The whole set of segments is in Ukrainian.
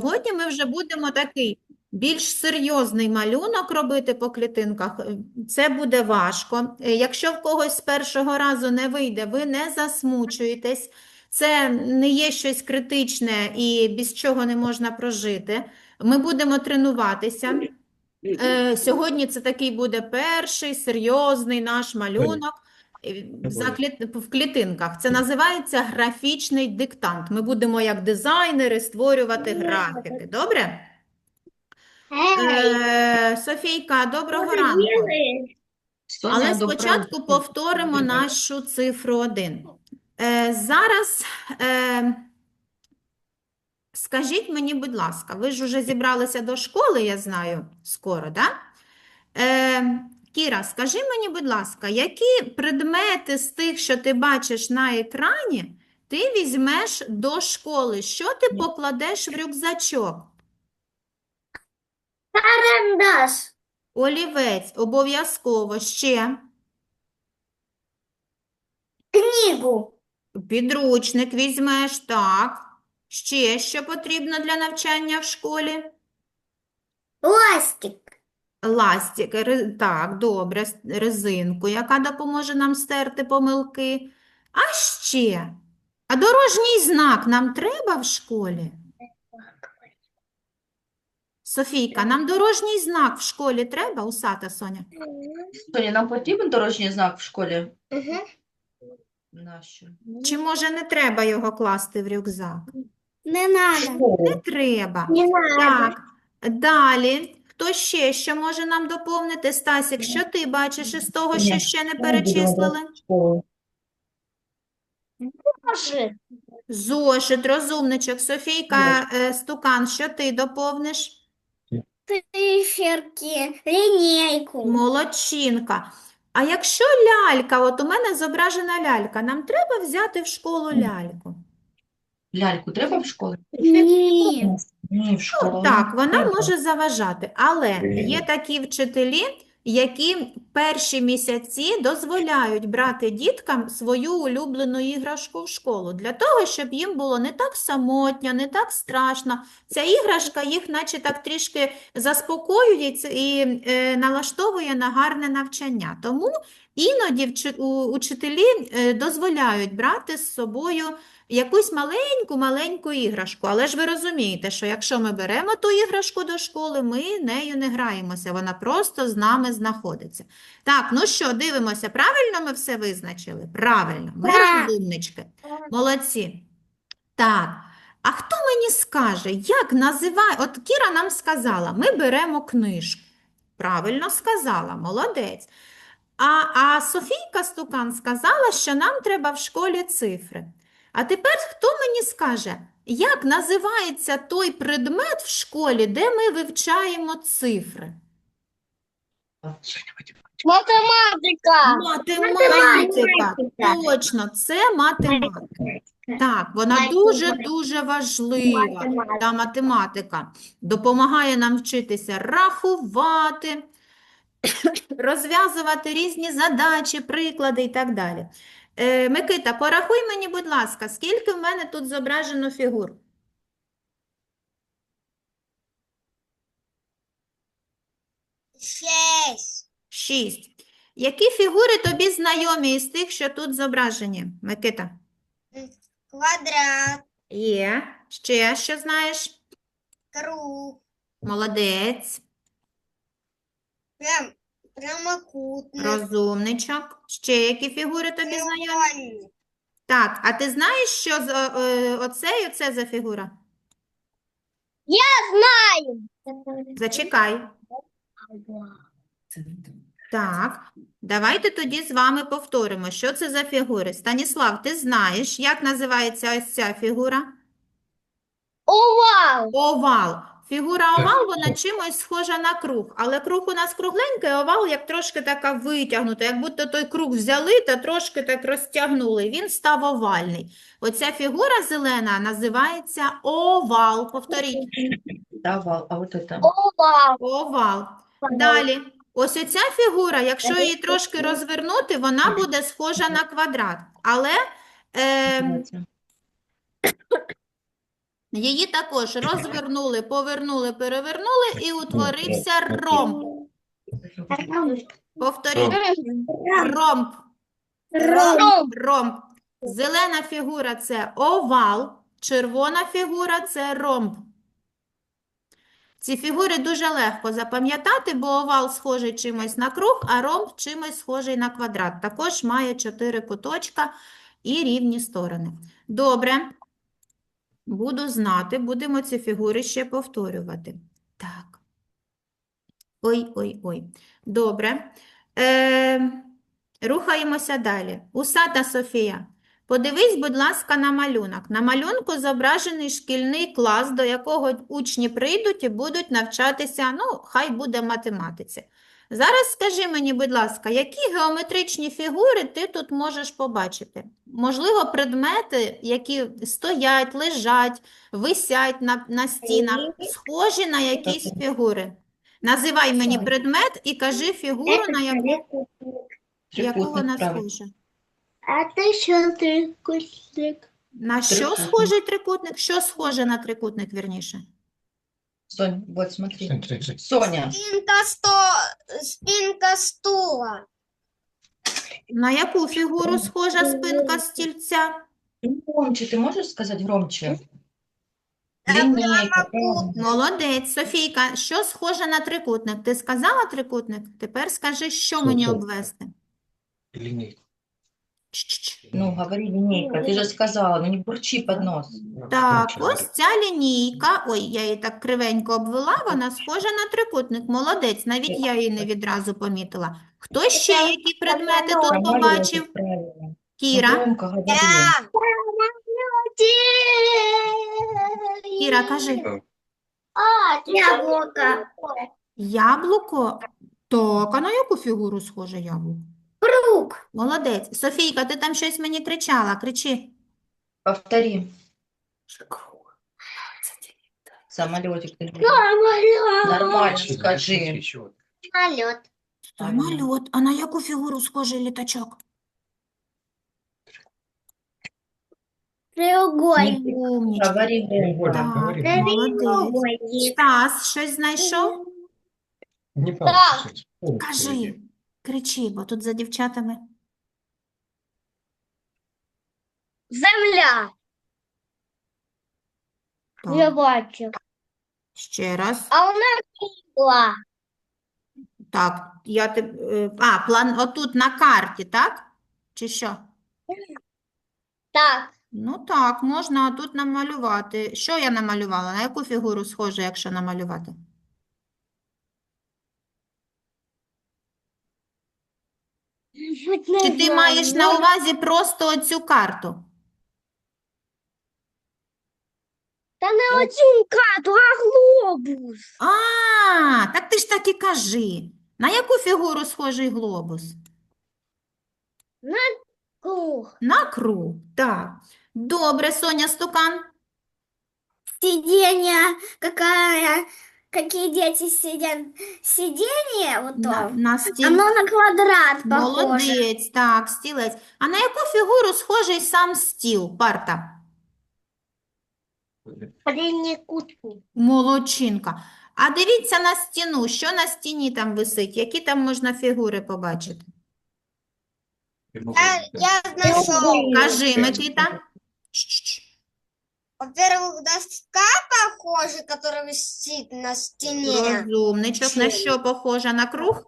Сьогодні ми вже будемо такий більш серйозний малюнок робити по клітинках. Це буде важко. Е, Якщо в когось з першого разу не вийде, ви не засмучуєтесь. Це не є щось критичне і без чого не можна прожити. Ми будемо тренуватися. Е, Сьогодні це такий буде перший серйозний наш малюнок за кліт- в клітинках. Це називається графічний диктант. Ми будемо як дизайнери створювати графіки. Добре? Е, Софійка, доброго ранку. Але спочатку повторимо нашу цифру 1. Е, зараз е, скажіть мені, будь ласка, ви ж уже зібралися до школи, я знаю, скоро, да? Кіра, скажи мені, будь ласка, які предмети з тих, що ти бачиш на екрані, ти візьмеш до школи? Що ти покладеш в рюкзачок? Карандаш. Олівець, обов'язково ще. Книгу. Підручник візьмеш, так. Ще що потрібно для навчання в школі? Пластик. Ластик, так, добре, резинку, яка допоможе нам стерти помилки. А ще, а дорожній знак нам треба в школі? Софійка, нам дорожній знак в школі треба, усата Соня? Соня, нам потрібен дорожній знак в школі? Угу. Нащо? Чи може не треба його класти в рюкзак? Не надо. Не треба. Не надо. Так, далі. Хто ще що може нам доповнити? Стасік, що ти бачиш із того, що ще не перечислили? Зошит, розумничок, Софійка, е, Стукан, що ти доповниш? Циферки. Линейку. Молодчинка. А якщо лялька, от у мене зображена лялька, нам треба взяти в школу ляльку? Ляльку треба в школі? Нет. Ні, в школу. Ну, так, вона треба. може заважати, але є такі вчителі, які перші місяці дозволяють брати діткам свою улюблену іграшку в школу, для того, щоб їм було не так самотньо, не так страшно. Ця іграшка їх наче так трішки заспокоює і е, налаштовує на гарне навчання. Тому іноді вчи- у- учителі е, дозволяють брати з собою якусь маленьку-маленьку іграшку. Але ж ви розумієте, що якщо ми беремо ту іграшку до школи, ми нею не граємося, вона просто з нами знаходиться. Так, ну що, дивимося, правильно ми все визначили? Правильно, ми розумнички. Молодці. Так, а хто мені скаже, як називає? От Кіра нам сказала, ми беремо книжку. Правильно сказала, молодець. А, а Софійка Стукан сказала, що нам треба в школі цифри. А тепер хто мені скаже, як називається той предмет в школі, де ми вивчаємо цифри? Математика. Математика. Математика. Точно, це математика. Так, вона дуже-дуже важлива, та математика. Допомагає нам вчитися рахувати, розв'язувати різні задачі, приклади і так далі. Е, Микита, порахуй мені, будь ласка, скільки в мене тут зображено фігур? Шесть. Шість. Які фігури тобі знайомі із тих, що тут зображені, Микита? Квадрат. Є. Ще що знаєш? Круг. Молодець. Прям, прямокутник. Розумничок. Ще які фігури тобі знайомі? Треугольник. Так, а ти знаєш, що з, е, е, оце і оце за фігура? Знаю. Зачекай. Так, давайте тоді з вами повторимо, що це за фігури. Станіслав, ти знаєш, як називається ось ця фігура? Овал. Овал. Фігура овал, вона чимось схожа на круг, але круг у нас кругленький, а овал як трошки така витягнута, як будто той круг взяли та трошки так розтягнули, він став овальний. Оця фігура зелена називається овал. Повторіть. Давал, а от це. Овал. Овал. Далі. Ось оця фігура, якщо її трошки розвернути, вона буде схожа на квадрат. Але е, Її також розвернули, повернули, перевернули і утворився ромб. Повторіть. Ромб. Ром. Ромб. Зелена фігура це овал, червона фігура це ромб. Ці фігури дуже легко запам'ятати, бо овал схожий чимось на круг, а ромб чимось схожий на квадрат. Також має чотири куточка і рівні сторони. Добре. Буду знати, будемо ці фігури ще повторювати. Так. Ой, ой, ой. Добре. Е, рухаємося далі. Усата Софія. Подивись, будь ласка, на малюнок. На малюнку зображений шкільний клас, до якого учні прийдуть і будуть навчатися, ну, хай буде математиці. Зараз скажи мені, будь ласка, які геометричні фігури ти тут можеш побачити? Можливо, предмети, які стоять, лежать, висять на, на стінах, схожі на якісь фігури. Називай мені предмет і кажи фігуру, на яку, яку вона схожа. А ты еще трикутник. На що схожий трикутник? Що схоже на трикутник, вірніше? Сонь, вот смотри. Соня, Спинка сто... Спинка стула. На яку фігуру схожа спинка стільця? громче, ты можешь сказать громче? Прямокутник. правильно. Молодець, Софійка, що схоже на трикутник? Ти сказала трикутник? Тепер скажи, що мені Що? обвести? Линейка. Ну, говори линейка, ты же сказала, ну не бурчи под нос. Так, ось ця лінійка, ой, я її так кривенько обвела, вона схожа на трикутник. Молодець, навіть я її не відразу помітила. Хто ще які предмети тут побачив? Ну, Кіра, громко говори. Кіра, кажи. А, яблоко. Яблуко? Так, а на яку фігуру схоже яблуко? Круг. Молодець. Софійка, ти там щось мені кричала, кричи. Повтори. Самолетик. ты. Нормально скажи. Самолет. Самоліт. А на яку фігуру схожий літачок? Треугольник. Умнічка. Говори. Так, говори. молодець. Треугольник. Стас, щось знайшов? Не Так. получится. О, Кажи, кричи, бо тут за дівчатами. Земля. Так, Я бачу. ще раз. А у нас. Так, я те... е, А, план отут на карті, так? Чи що? Так. Ну так, можна тут намалювати. Що я намалювала? На яку фігуру схоже, якщо намалювати? Чи ти маєш на увазі просто оцю карту? Та не оцю карту, а глобус. А, так ти ж так і кажи. На яку фігуру схожий глобус? Круг. На круг. Так. Добре, Соня Стукан. Сиденье, какая, какие дети сидят. Сиденье вот то, на стіл. оно на квадрат похоже. Молодець, так, стілець. А на яку фігуру схожий сам стіл, парта? Прямокутник. Молодчинка. А дивіться на стіну, що на стіні там висить, які там можна фігури побачити? Я, я нашел. Кажи, Микита. Чш-чш. Во-первых, доска похожа, которая висит на стене. Розумничок. На що похожа? На круг?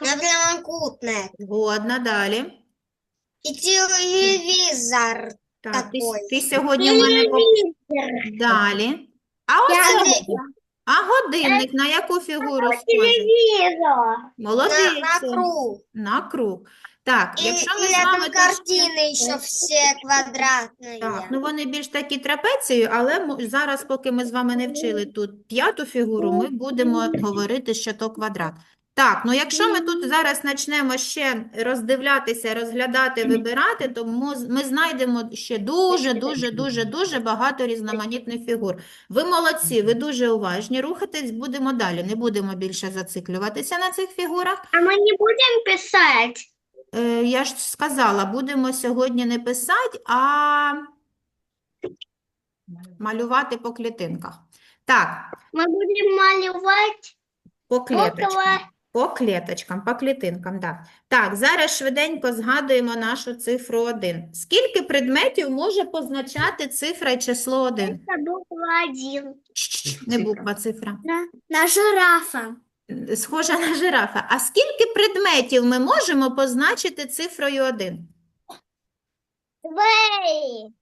На прямокутник. Згодна, далі. И телевизор. Так, ти, Такой. ти сьогодні в мене далі. А Я- а годинник на яку фігуру схожий? Телевизор. На, Молодець. на круг. На круг. Так, И, якщо ми и з вами рядом трошки- картины еще все квадратные. Так, ну вони більш такі трапецією, але мо- зараз, поки ми з вами не вчили тут п'яту фігуру, ми будемо говорити, що то квадрат. Так, ну якщо ми тут зараз почнемо ще роздивлятися, розглядати, вибирати, то ми, з- ми знайдемо ще дуже, дуже, дуже, дуже багато різноманітних фігур. Ви молодці, ви дуже уважні. Рухатись будемо далі. Не будемо більше зациклюватися на цих фігурах. А мы не будем писать. Е, я ж сказала, будемо сьогодні не писати, а Малювати по клітинках. Так, Мы будем малевать по около... клеточкам. По клеточкам, по клітинкам, так. Так, зараз швиденько згадуємо нашу цифру 1. Скільки предметів може позначати цифра і число 1? Это буква один. Не буква, цифра. На, на жирафа. Схожа на жирафа. А скільки предметів ми можемо позначити цифрою 1? Двей.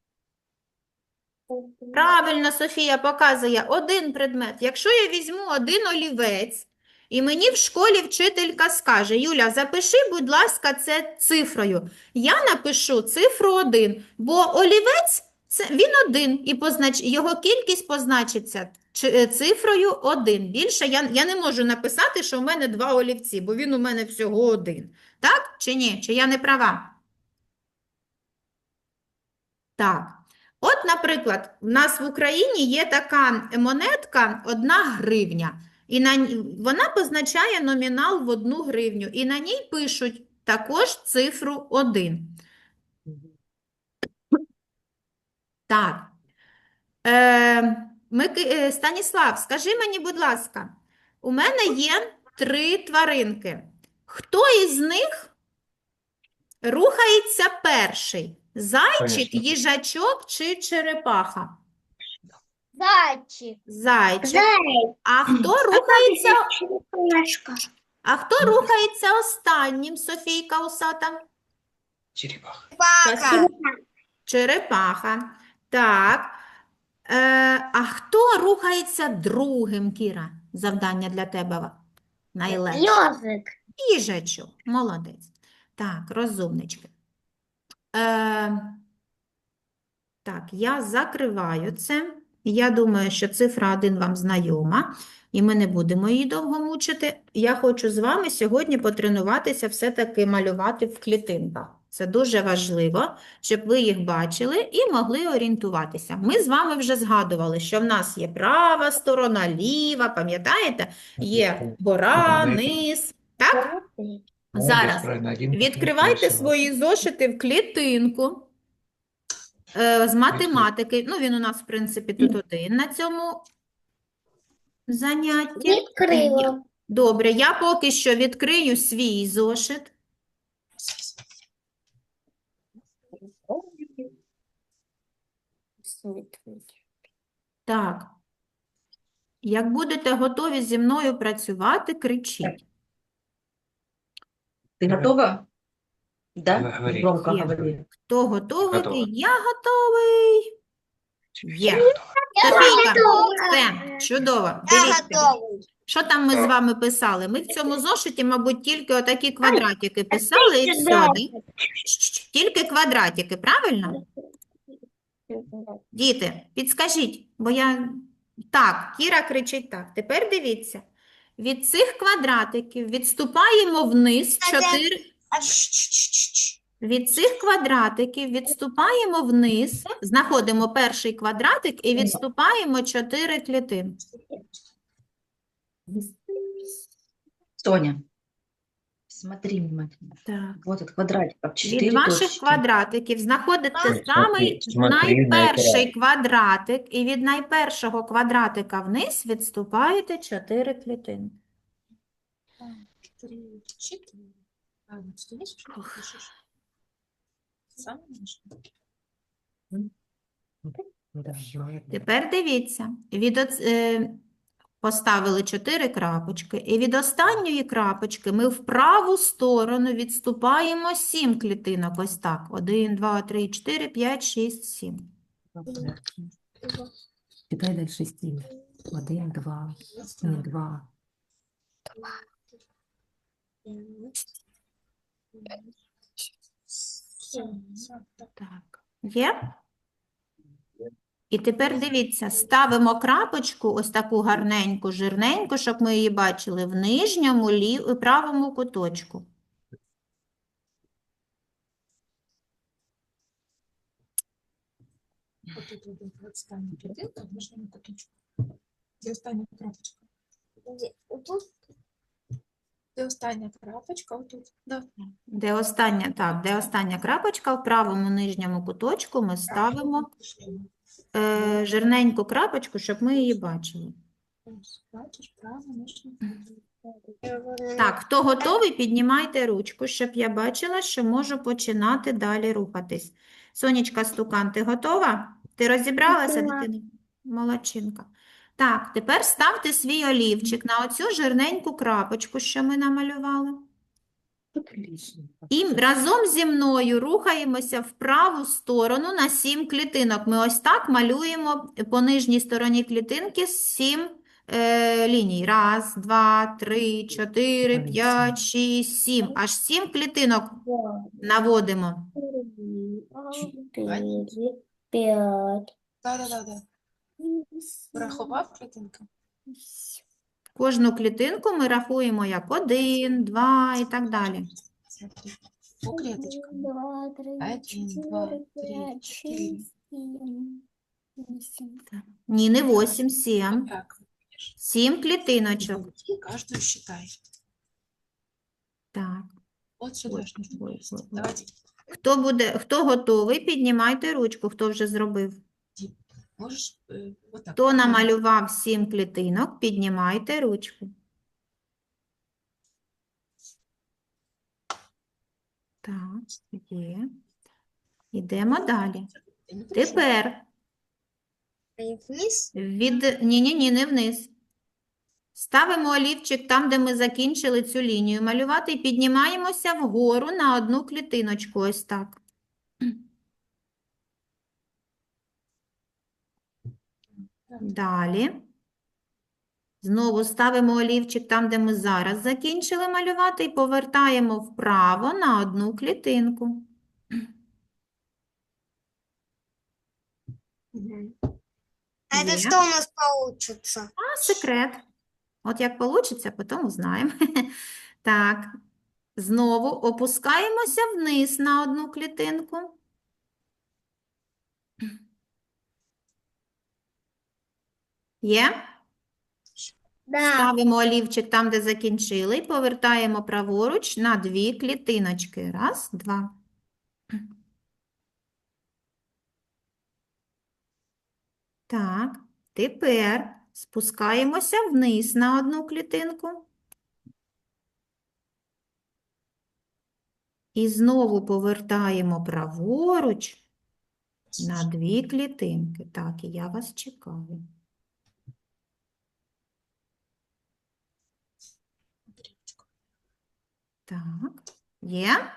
Правильно, Софія показує один предмет. Якщо я візьму один олівець, і мені в школі вчителька скаже, Юля, запиши, будь ласка, це цифрою. Я напишу цифру 1, бо олівець це він один, і познач... його кількість позначиться е, цифрою 1. Більше я, я не можу написати, що в мене два олівці, бо він у мене всього один. Так чи ні? Чи я не права? Так. От, наприклад, в нас в Україні є така монетка одна гривня, і на, вона позначає номінал в одну гривню, і на ній пишуть також цифру 1. Так. Е, Мики- е, Станіслав, скажи мені, будь ласка, у мене є три тваринки. Хто із них рухається перший? Зайчик, Конечно. їжачок чи черепаха? Зайчик. Зайчик. А хто рухається, а хто рухається останнім, Софійка Усата? Черепаха. Черепаха. Так. Е, а хто рухається другим, Кіра? Завдання для тебе найлегше. Ёжик. Їжачок. Молодець. Так, розумнички. Е, так, я закриваю це. Я думаю, що цифра 1 вам знайома, і ми не будемо її довго мучити. Я хочу з вами сьогодні потренуватися все-таки малювати в клітинках. Це дуже важливо, щоб ви їх бачили і могли орієнтуватися. Ми з вами вже згадували, що в нас є права сторона, ліва, пам'ятаєте? Є гора, низ. Так? Зараз Відкривайте свої зошити в клітинку е, з математики. Ну, він у нас, в принципі, тут один на цьому занятті. Відкрила. Добре, я поки що відкрию свій зошит. Так. Як будете готові зі мною працювати, кричіть. Ты готова? Да? Говори. Громко Є. говори. Хто готовий? Готова. Я готовий. Є. Софійка, все, чудово. Я Дивіться. готовий. Що там ми з вами писали? Ми в цьому зошиті, мабуть, тільки отакі квадратики писали і все. Тільки квадратики, правильно? Діти, підскажіть, бо я... Так, Кіра кричить так. Тепер дивіться. Від цих квадратиків відступаємо вниз А де- 4... Від цих квадратиків відступаємо вниз, знаходимо перший квадратик і відступаємо 4 клітинки. Соня, смотри внимательно. Так. Вот этот квадратик, а Від ваших точки. квадратиків знаходите Смотри, самий смотри на найперший квадратик, і від найпершого квадратика вниз відступаєте 4 клітинки. Да, знаю. Тепер дивіться, від оц- е, поставили 4 крапочки, і від останньої крапочки ми в праву сторону відступаємо 7 клітинок. Ось так. 1, 2, 3, 4, 5, 6, 7. Читай дальше стіль. Один, два, не два. Так, є? І тепер дивіться, ставимо крапочку, ось таку гарненьку, жирненьку, щоб ми її бачили, в нижньому лів... правому куточку. Де остання крапочка? Тут Де остання крапочка? Отут. Да. Де остання, так, де остання крапочка, в правому нижньому куточку ми ставимо е, жирненьку крапочку, щоб ми її бачили. Ось, Бачиш, право. Так, хто готовий, піднімайте ручку, щоб я бачила, що можу починати далі рухатись. Сонечка Стукан, ти готова? Ти розібралася, дитина? Молодчинка. Так, тепер ставте свій олівчик на оцю жирненьку крапочку, що ми намалювали. І разом зі мною рухаємося в праву сторону на сім клітинок. Ми ось так малюємо по нижній стороні клітинки сім е, ліній. Раз, два, три, чотири, п'ять, шість, сім. Аж сім клітинок наводимо. Четыре, пять, Да-да-да. Порахував клітинки? Кожну клітинку ми рахуємо як один, два і так далі. Смотри. По клеточкам. два, три, Один, два, четыре, три, пять, четыре. шесть, семь, восемь. Ні, не вісім, сім. Так. Сім клітиночок. Каждую считай. Так. Вот сюда Ой, ж нужно ой, вывести. ой, ой. Давайте. Хто буде, хто готовий, піднімайте ручку, хто вже зробив. Можешь э, вот так. Хто намалював сім клітинок, піднімайте ручку. Так, є. Йдемо далі. Тепер Вниз. від... Ні-ні-ні, не вниз. Ставимо олівчик там, де ми закінчили цю лінію малювати, і піднімаємося вгору на одну клітиночку, ось так. Далі. Знову ставимо олівчик там, де ми зараз закінчили малювати, і повертаємо вправо на одну клітинку. А Є. что у нас получится? А, секрет. От як вийде, потім узнаємо. Так. Знову опускаємося вниз на одну клітинку. Є? Да, Ставимо олівчик там, де закінчили, і повертаємо праворуч на дві клітиночки. Раз, два. Так, тепер спускаємося вниз на одну клітинку. І знову повертаємо праворуч на дві клітинки. Так, і я вас чекаю. Так, є?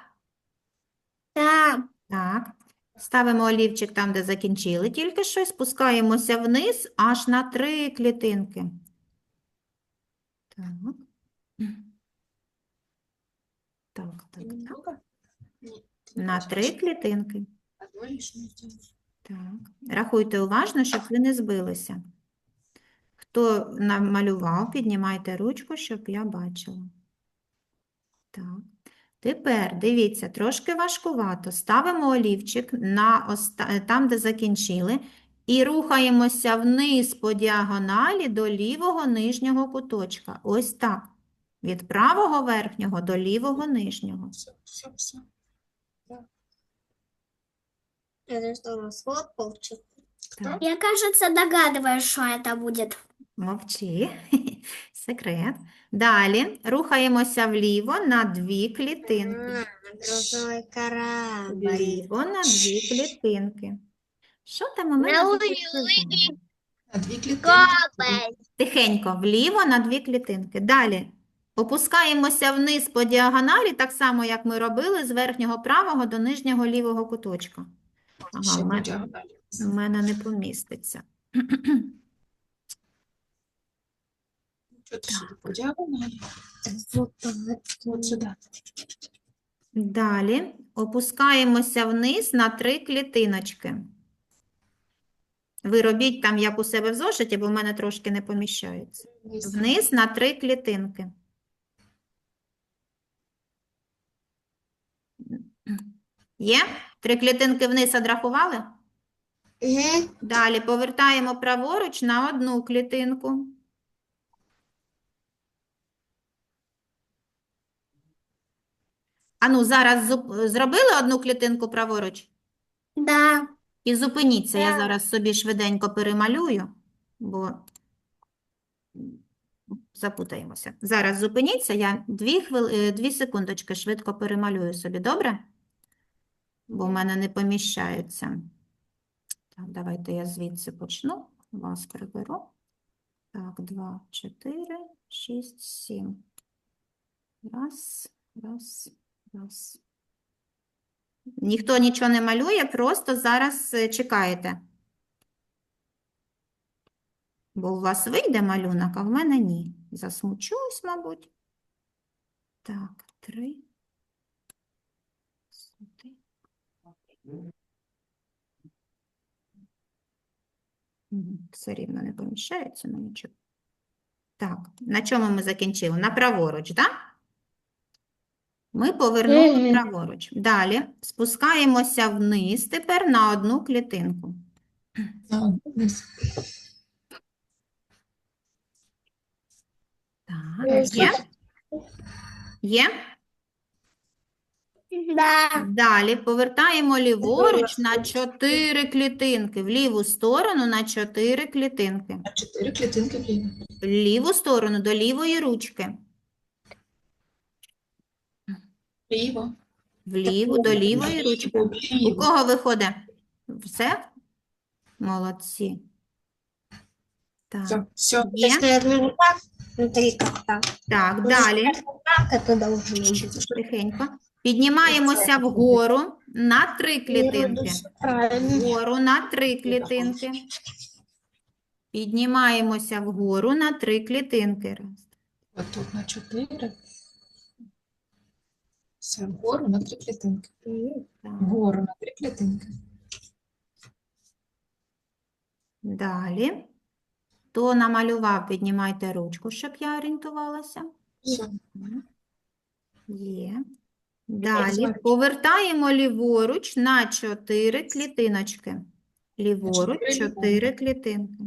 да, Так. Ставимо олівчик там, де закінчили тільки що, спускаємося вниз аж на три клітинки. Так. Так, так, так. На три клітинки. Так. Рахуйте уважно, щоб ви не збилися. Хто намалював, піднімайте ручку, щоб я бачила. Так. Тепер, дивіться, трошки важкувато. Ставимо олівчик на оста... там, де закінчили, і рухаємося вниз по діагоналі до лівого нижнього куточка. Ось так. Від правого верхнього до лівого нижнього. Все, все, все. Это что у нас? Вот получится. Так. я, кажется, догадываюсь, что это будет. Мовчи. Секрет. Далі рухаємося вліво на дві клітинки. А, корабль. Вліво на дві клітинки. Що там у мене На за две клетки. Корабль. Тихенько, вліво на дві клітинки. Далі. Опускаємося вниз по діагоналі, так само, як ми робили з верхнього правого до нижнього лівого куточка. Ага, в мене, в мене не поміститься. Ты сюда по диагонали? Вот сюда. Далі опускаємося вниз на три клітиночки. Ви робіть там, як у себе в зошиті, бо в мене трошки не поміщається. Вниз. Вниз на три клітинки. Є? Три клітинки вниз одрахували? Угу. Далі повертаємо праворуч на одну клітинку. Ану, зараз зуп- зробили одну клітинку праворуч? Да, І зупиніться, я Так. зараз собі швиденько перемалюю, бо запутаємося. Зараз зупиніться, я дві, хвили... е, дві секундочки швидко перемалюю собі, добре? Бо в мене не поміщаються. Так, давайте я звідси почну. Вас приберу. Так, два, чотири, шість, сім. Раз, раз, Ніхто нічого не малює, просто зараз е, чекаєте. Бо у вас вийде малюнок, а в мене ні. Засмучусь, мабуть. Так, три. Все рівно не поміщається, ну нічого. Так, на чому ми закінчили? На праворуч, так? Ми повернули Мгм. праворуч. Далі спускаємося вниз тепер на одну клітинку. Вниз. Так, є? Є? Да. Далі повертаємо ліворуч на чотири клітинки. В ліву сторону на чотири клітинки. А чотири клітинки вліво. В ліву сторону до лівої ручки. Вліво. В ліву до лівої ручки. Вліво, У кого виходить? Все? Молодці. Так, Все, є? Если вот так, так. Так, далі. Так это должно быть. Тихенько. Піднімаємося вгору на три клітинки. Правильно. Вгору на три клітинки. Піднімаємося вгору на три клітинки. Раз. От тут на чотири. Все, вгору на три клітинки. Так. Вгору на три клітинки. Далі. Хто намалював, піднімайте ручку, щоб я орієнтувалася. Все. Є. Далі повертаємо ліворуч на чотири клітиночки. Ліворуч чотири клітинки.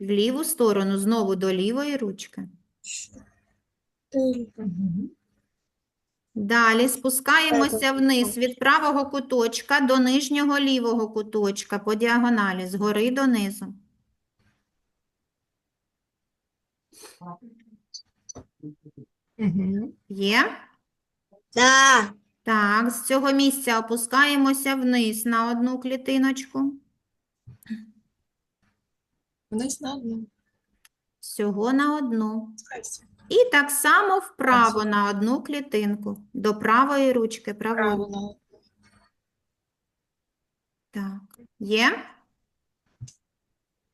В ліву сторону, знову до лівої ручки. Мгм. Далі спускаємося вниз від правого куточка до нижнього лівого куточка по діагоналі, згори донизу. Є? Да. Так, з цього місця опускаємося вниз на одну клітиночку. Вниз на одну. Всього на одну. Спускайся. І так само вправо на одну клітинку. До правої ручки. Право на одну. Так, є?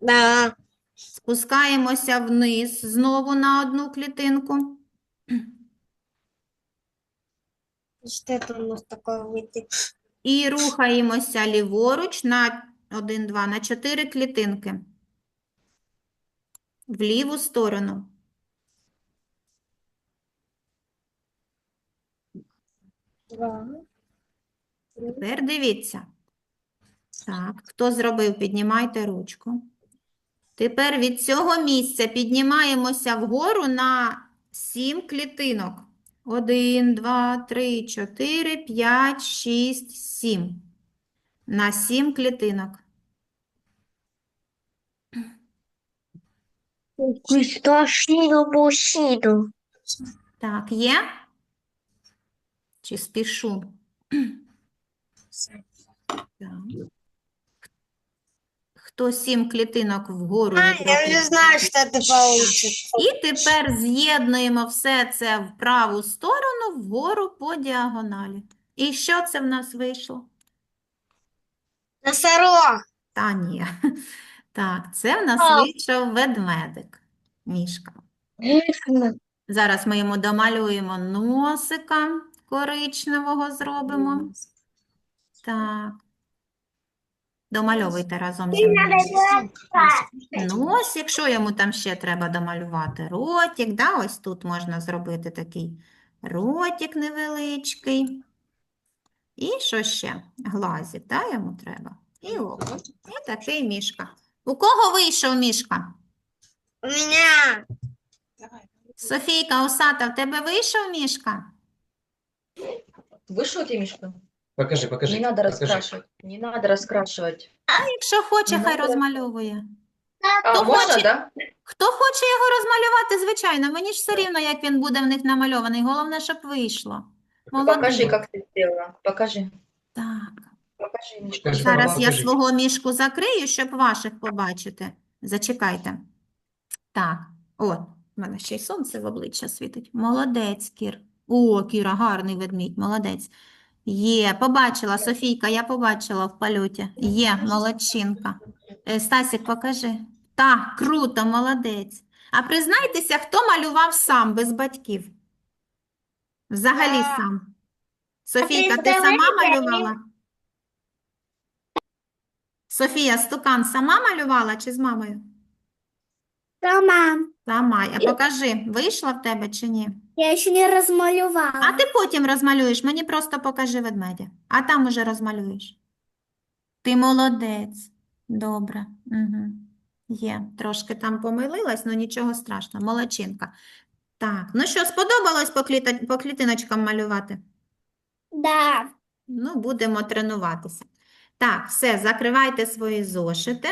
Да. Спускаємося вниз знову на одну клітинку. Что это у нас такое выйдет? І рухаємося ліворуч на 1, 2, на 4 клітинки. В ліву сторону. Два. Тепер дивіться. Так, хто зробив, піднімайте ручку. Тепер від цього місця піднімаємося вгору на 7 клітинок. 1, 2, 3, 4, 5, 6, 7. На 7 клітинок. Страшную мужчину. Так, є? Чи спішу? Так. Хто 7 клітинок вгору А, я уже знаю, что это получится. І тепер з'єднуємо все це в праву сторону, вгору по діагоналі. І що це в нас вийшло? Носорог. Та ні. Так, це в нас вийшов ведмедик, мішка. Зараз ми йому домалюємо носика коричневого зробимо. Так. Домальовуйте разом зі мною. Нос, якщо йому там ще треба домалювати ротик, да, ось тут можна зробити такий ротик невеличкий. І що ще? Глазик, да, йому треба. І око. І такий мішка. У кого вийшов мішка? У меня. Софійка Усата, в тебе вийшов мішка? Вышел тебе, Мишка? Покажи, покажи. Не надо покажи. раскрашивать. Не надо раскрашивать. Якщо хоче, Ну, хай добре. розмальовує. А, Кто можно, хочет? да? Хто хоче його розмалювати, звичайно, мені ж все рівно, як він буде в них намальований. Головне, щоб вийшло. Покажи, Молодець. как ты сделала. Покажи. Так. Покажи, Зараз я покажи. свого мішку закрию, щоб ваших побачити. Зачекайте. Так, от, в мене ще й сонце в обличчя світить. Молодець, Кір. О, Кіра, гарний ведмідь, молодець. Є, побачила, Софійка, я побачила в польоті. Є, молодчинка. Е, Стасік, покажи. Так, круто, молодець. А признайтеся, хто малював сам, без батьків? Взагалі сам. Софійка, ти сама малювала? Софія, стукан сама малювала чи з мамою? Сама. Сама. А покажи, вийшла в тебе чи ні? Я еще не размалевала. А ти потім розмалюєш, мені просто покажи ведмедя, а там уже розмалюєш. Ти молодець. Добре. Угу. Є, трошки там помилилась, але нічого страшного. Молодчинка. Так, ну що, сподобалось по, кліта- по клітиночкам малювати? Да. Ну, будемо тренуватися. Так, все, закривайте свої зошити.